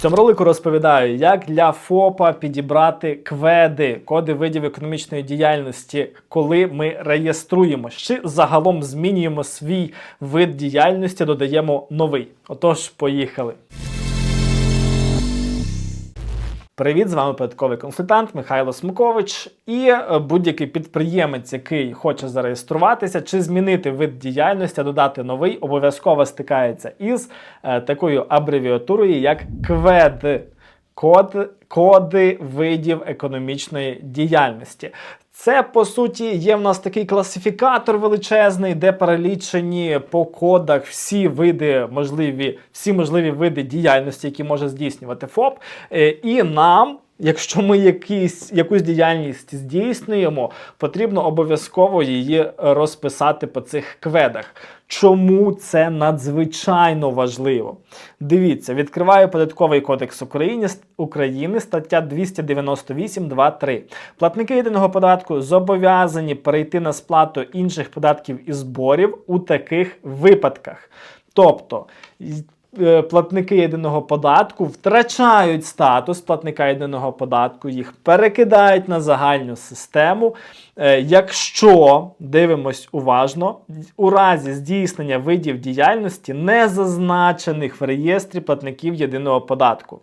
Цьому ролику розповідаю, як для ФОПа підібрати кведи, коди видів економічної діяльності, коли ми реєструємо, чи загалом змінюємо свій вид діяльності, додаємо новий. Отож, поїхали. Привіт, з вами податковий консультант Михайло Смукович. І е, будь-який підприємець, який хоче зареєструватися чи змінити вид діяльності, додати новий, обов'язково стикається із е, такою абревіатурою, як КВЕД. Код, коди видів економічної діяльності. Це по суті є в нас такий класифікатор величезний, де перелічені по кодах всі види можливі, всі можливі види діяльності, які може здійснювати ФОП. Е, І нам. Якщо ми якісь, якусь діяльність здійснюємо, потрібно обов'язково її розписати по цих кведах. Чому це надзвичайно важливо? Дивіться, відкриваю податковий кодекс України, України стаття 298.2.3. Платники єдиного податку зобов'язані перейти на сплату інших податків і зборів у таких випадках. Тобто платники єдиного податку втрачають статус платника єдиного податку, їх перекидають на загальну систему. Е, Якщо дивимось уважно, у разі здійснення видів діяльності, не зазначених в реєстрі платників єдиного податку.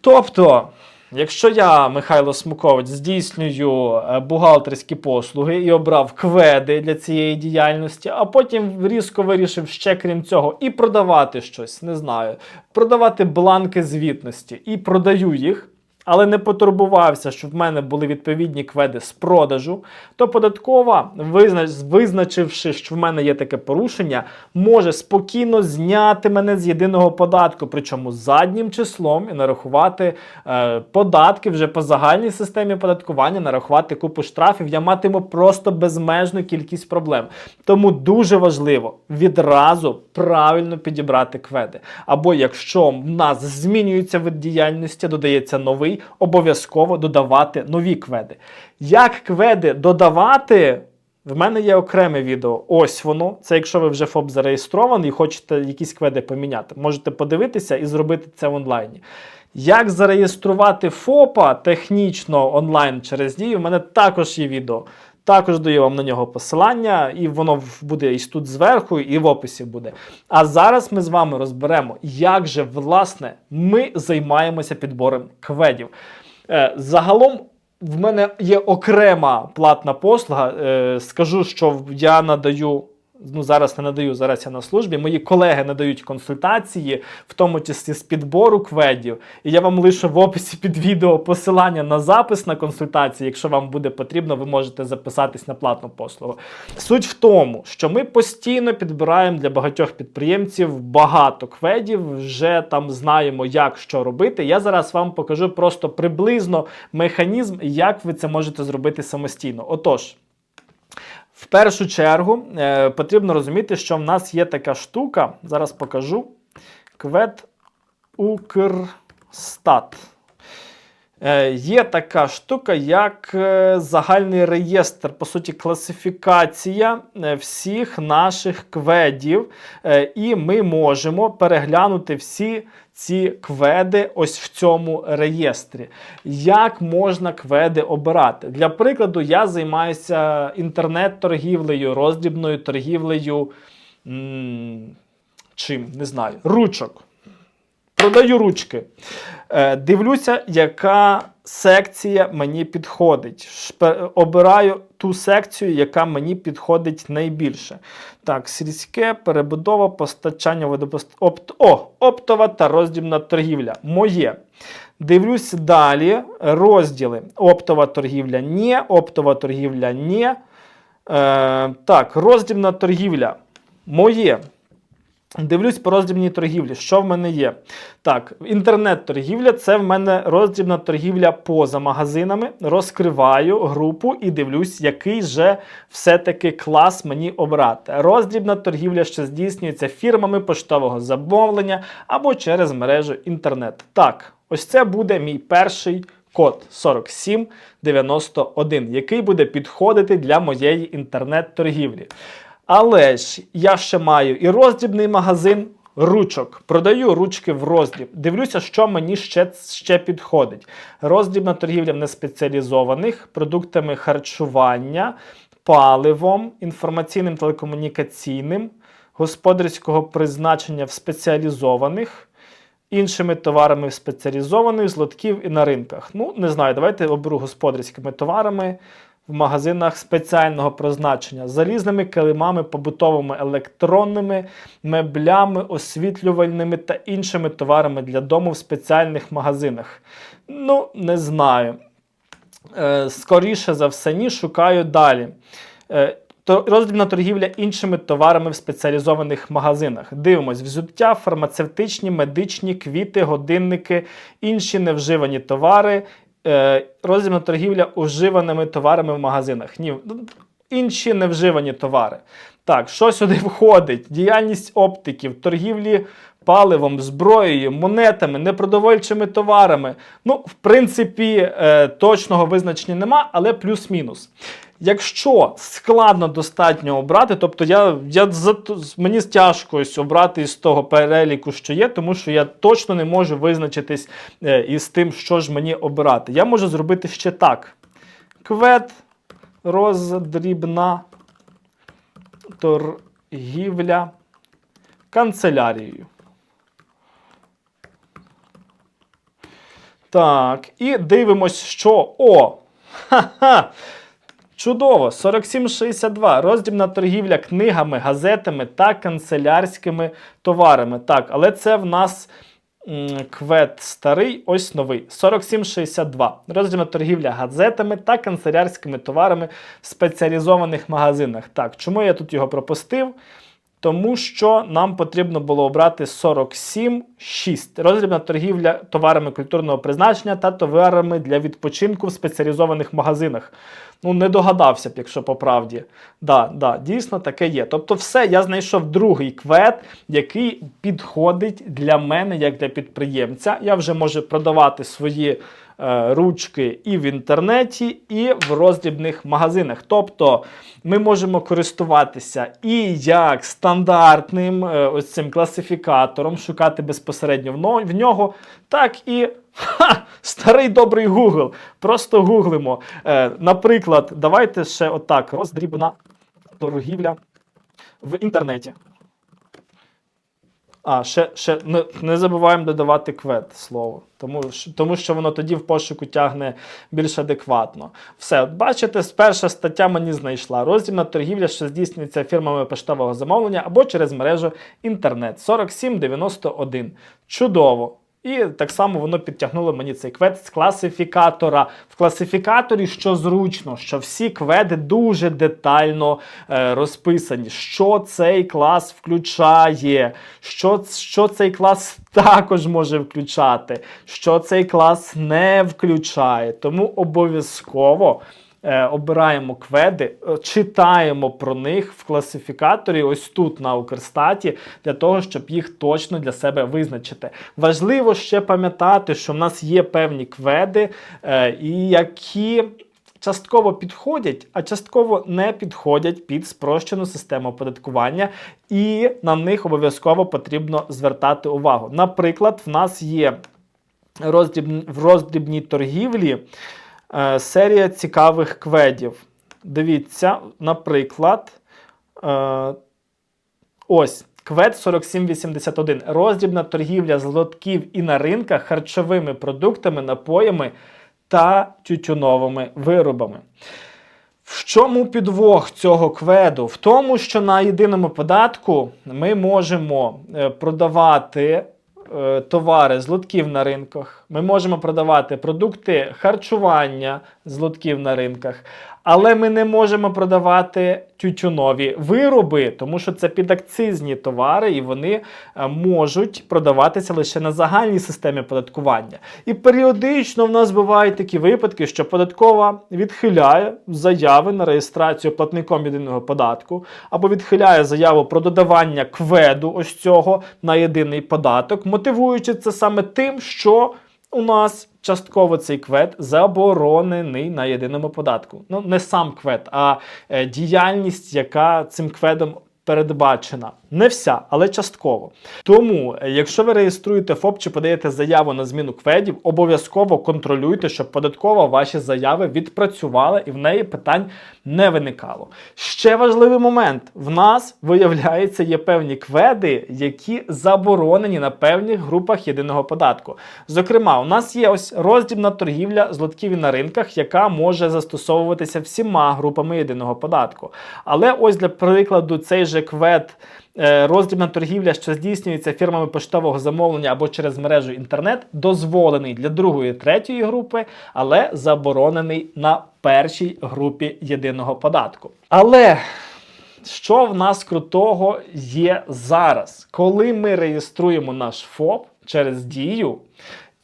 Тобто, якщо я, Михайло Смукович, здійснюю е, бухгалтерські послуги і обрав кведи для цієї діяльності, а потім різко вирішив ще крім цього і продавати щось, не знаю, продавати бланки звітності і продаю їх. Але не потурбувався, щоб в мене були відповідні кведи з продажу, то податкова, визначивши, що в мене є таке порушення, може спокійно зняти мене з єдиного податку, причому заднім числом і нарахувати е, податки вже по загальній системі податкування, нарахувати купу штрафів. Я матиму просто безмежну кількість проблем. Тому дуже важливо відразу правильно підібрати кведи. Або якщо в нас змінюється вид діяльності, додається новий, обов'язково додавати нові кведи. Як кведи додавати? В мене є окреме відео. Ось воно. Це якщо ви вже ФОП зареєстрований і хочете якісь кведи поміняти. Можете подивитися і зробити це в онлайні. Як зареєструвати ФОПа технічно онлайн через дію, в мене також є відео. Також даю вам на нього посилання, і воно буде і тут зверху, і в описі буде. А зараз ми з вами розберемо, як же власне ми займаємося підбором кведів. Е, Загалом. В мене є окрема платна послуга. Е, скажу, що я надаю. Ну, зараз не надаю, зараз я на службі. Мої колеги надають консультації, в тому числі з підбору кведів. І я вам лишу в описі під відео посилання на запис на консультації. Якщо вам буде потрібно, ви можете записатись на платну послугу. Суть в тому, що ми постійно підбираємо для багатьох підприємців багато кведів, вже там знаємо, як що робити. Я зараз вам покажу просто приблизно механізм, як ви це можете зробити самостійно. Отож. В першу чергу е, потрібно розуміти, що в нас є така штука. Зараз покажу. Квет Укрстат. Е, є така штука, як е, загальний реєстр, по суті, класифікація е, всіх наших кведів. І ми можемо переглянути всі ці кведи ось в цьому реєстрі. Як можна кведи обирати? Для прикладу, я займаюся інтернет-торгівлею, роздрібною торгівлею. Чим? Не знаю, ручок. Продаю ручки. Е, дивлюся, яка секція мені підходить. Обираю ту секцію, яка мені підходить найбільше. Так, сільське, перебудова, постачання водопост... опт... О, оптова та роздільна торгівля. Моє. Дивлюсь далі. Розділи. Оптова торгівля ні, оптова торгівля ні. Е, так, роздільна торгівля. Моє. Дивлюсь по роздрібній торгівлі, що в мене є. Так, інтернет-торгівля це в мене роздрібна торгівля поза магазинами. Розкриваю групу і дивлюсь, який же все-таки клас мені обрати. Роздрібна торгівля, що здійснюється фірмами поштового замовлення або через мережу інтернет. Так, ось це буде мій перший код 4791, який буде підходити для моєї інтернет-торгівлі. Але ж я ще маю і роздрібний магазин, ручок. Продаю ручки в роздріб. Дивлюся, що мені ще, ще підходить. Роздрібна торгівля в неспеціалізованих продуктами харчування, паливом, інформаційним телекомунікаційним, господарського призначення в спеціалізованих. Іншими товарами спеціалізованих з лотків і на ринках. Ну, не знаю, давайте оберу господарськими товарами в магазинах спеціального призначення, залізними килимами, побутовими електронними, меблями, освітлювальними та іншими товарами для дому в спеціальних магазинах. Ну, не знаю. Е, скоріше за все, ні, шукаю далі. Е, роздрібна торгівля іншими товарами в спеціалізованих магазинах. Дивимось: взуття, фармацевтичні, медичні, квіти, годинники, інші невживані товари, роздрібна торгівля уживаними товарами в магазинах. Ні, ну, інші невживані товари. Так, що сюди входить? Діяльність оптиків, торгівлі паливом, зброєю, монетами, непродовольчими товарами. Ну, в принципі, е, точного визначення нема, але плюс-мінус. Якщо складно достатньо обрати, тобто я, я мені тяжко обрати із того переліку, що є, тому що я точно не можу визначитись е, із тим, що ж мені обирати. Я можу зробити ще так: квет, роздрібна торгівля канцелярією. Так, і дивимось, що. О! Ха-ха! Чудово! 4762. Роздібна торгівля книгами, газетами та канцелярськими товарами. Так, але це в нас квет старий, ось новий. 4762. Роздільна торгівля газетами та канцелярськими товарами в спеціалізованих магазинах. Так, чому я тут його пропустив? Тому що нам потрібно було обрати 47,6. Роздрібна торгівля товарами культурного призначення та товарами для відпочинку в спеціалізованих магазинах. Ну, не догадався б, якщо по правді. Да, да, дійсно таке є. Тобто, все, я знайшов другий квет, який підходить для мене як для підприємця. Я вже можу продавати свої ручки і в інтернеті, і в роздрібних магазинах. Тобто ми можемо користуватися і як стандартним е, ось цим класифікатором, шукати безпосередньо в нього, так і ха, старий добрий Google. Просто гуглимо. Е, наприклад, давайте ще отак: роздрібна торгівля в інтернеті. А, ще, ще не, не забуваємо додавати квет слово, тому, тому що воно тоді в пошуку тягне більш адекватно. Все, от бачите, перша стаття мені знайшла. Роздільна торгівля, що здійснюється фірмами поштового замовлення або через мережу інтернет 4791. Чудово. І так само воно підтягнуло мені цей квет з класифікатора. В класифікаторі, що зручно, що всі кведи дуже детально е, розписані, що цей клас включає, що, що цей клас також може включати, що цей клас не включає. Тому обов'язково. Е, обираємо кведи, е, читаємо про них в класифікаторі, ось тут на Укрстаті, для того, щоб їх точно для себе визначити. Важливо ще пам'ятати, що в нас є певні кведи, е, які. Частково підходять, а частково не підходять під спрощену систему оподаткування, і на них обов'язково потрібно звертати увагу. Наприклад, в нас є роздріб... в роздрібній торгівлі е, серія цікавих кведів. Дивіться, наприклад, е, ось. Квет 4781. Роздрібна торгівля з лотків і на ринках харчовими продуктами, напоями та тютюновими виробами. В чому підвох цього кведу? В тому, що на єдиному податку ми можемо е, продавати товари з лотків на ринках, ми можемо продавати продукти харчування з лотків на ринках, але ми не можемо продавати тютюнові вироби, тому що це підакцизні товари, і вони е, можуть продаватися лише на загальній системі податкування. І періодично в нас бувають такі випадки, що податкова відхиляє заяви на реєстрацію платником єдиного податку, або відхиляє заяву про додавання кведу ось цього на єдиний податок, мотивуючи це саме тим, що у нас частково цей квет заборонений на єдиному податку. Ну, не сам квет, а е, діяльність, яка цим кведом передбачена. Не вся, але частково. Тому, е, якщо ви реєструєте ФОП чи подаєте заяву на зміну кведів, обов'язково контролюйте, щоб податкова ваші заяви відпрацювала і в неї питань не виникало. Ще важливий момент: в нас виявляється є певні кведи, які заборонені на певних групах єдиного податку. Зокрема, у нас є ось роздільна торгівля з лотків на ринках, яка може застосовуватися всіма групами єдиного податку. Але ось для прикладу, цей же квед. е, Роздільна торгівля, що здійснюється фірмами поштового замовлення або через мережу інтернет, дозволений для другої третьої групи, але заборонений на першій групі єдиного податку. Але що в нас крутого є зараз? Коли ми реєструємо наш ФОП через дію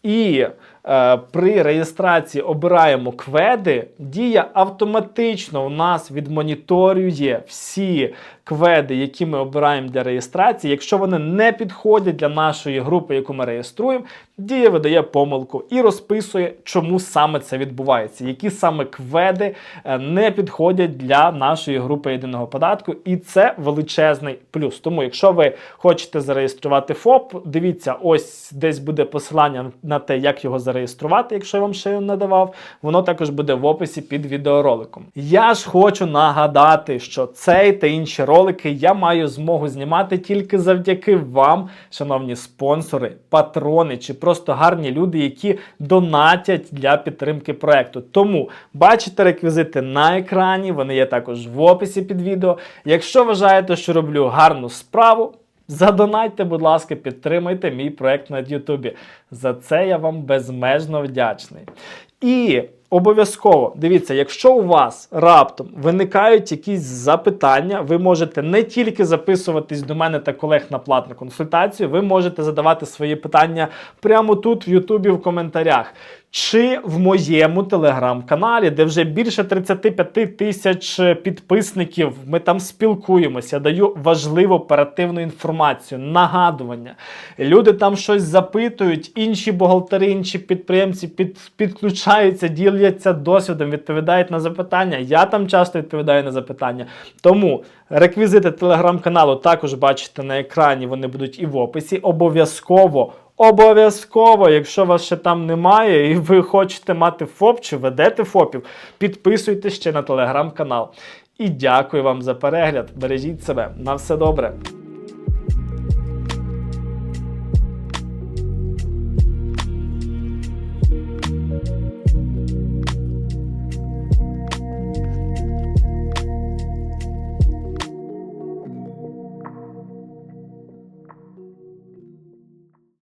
і е, при реєстрації обираємо кведи, дія автоматично у нас відмоніторює всі кведи, які ми обираємо для реєстрації. Якщо вони не підходять для нашої групи, яку ми реєструємо, дія видає помилку і розписує, чому саме це відбувається, які саме кведи е, не підходять для нашої групи єдиного податку, і це величезний плюс. Тому, якщо ви хочете зареєструвати ФОП, дивіться, ось десь буде посилання на те, як його зареєструвати, якщо я вам ще не давав. Воно також буде в описі під відеороликом. Я ж хочу нагадати, що цей та інші ролики я маю змогу знімати тільки завдяки вам, шановні спонсори, патрони чи просто гарні люди, які донатять для підтримки проекту. Тому бачите реквізити на екрані, вони є також в описі під відео. Якщо вважаєте, що роблю гарну справу. Задонайте, будь ласка, підтримайте мій проект на Ютубі. За це я вам безмежно вдячний. І обов'язково дивіться, якщо у вас раптом виникають якісь запитання, ви можете не тільки записуватись до мене та колег на платну консультацію, ви можете задавати свої питання прямо тут, в Ютубі, в коментарях. Чи в моєму телеграм-каналі, де вже більше 35 тисяч підписників, ми там спілкуємося, даю важливу оперативну інформацію, нагадування. Люди там щось запитують, інші бухгалтери, інші підприємці під, підключаються, діляться досвідом, відповідають на запитання. Я там часто відповідаю на запитання. Тому реквізити телеграм-каналу також бачите на екрані, вони будуть і в описі. Обов'язково. Обов'язково, якщо вас ще там немає, і ви хочете мати ФОП чи ведете ФОПів, підписуйтесь ще на телеграм-канал. І дякую вам за перегляд. Бережіть себе. На все добре.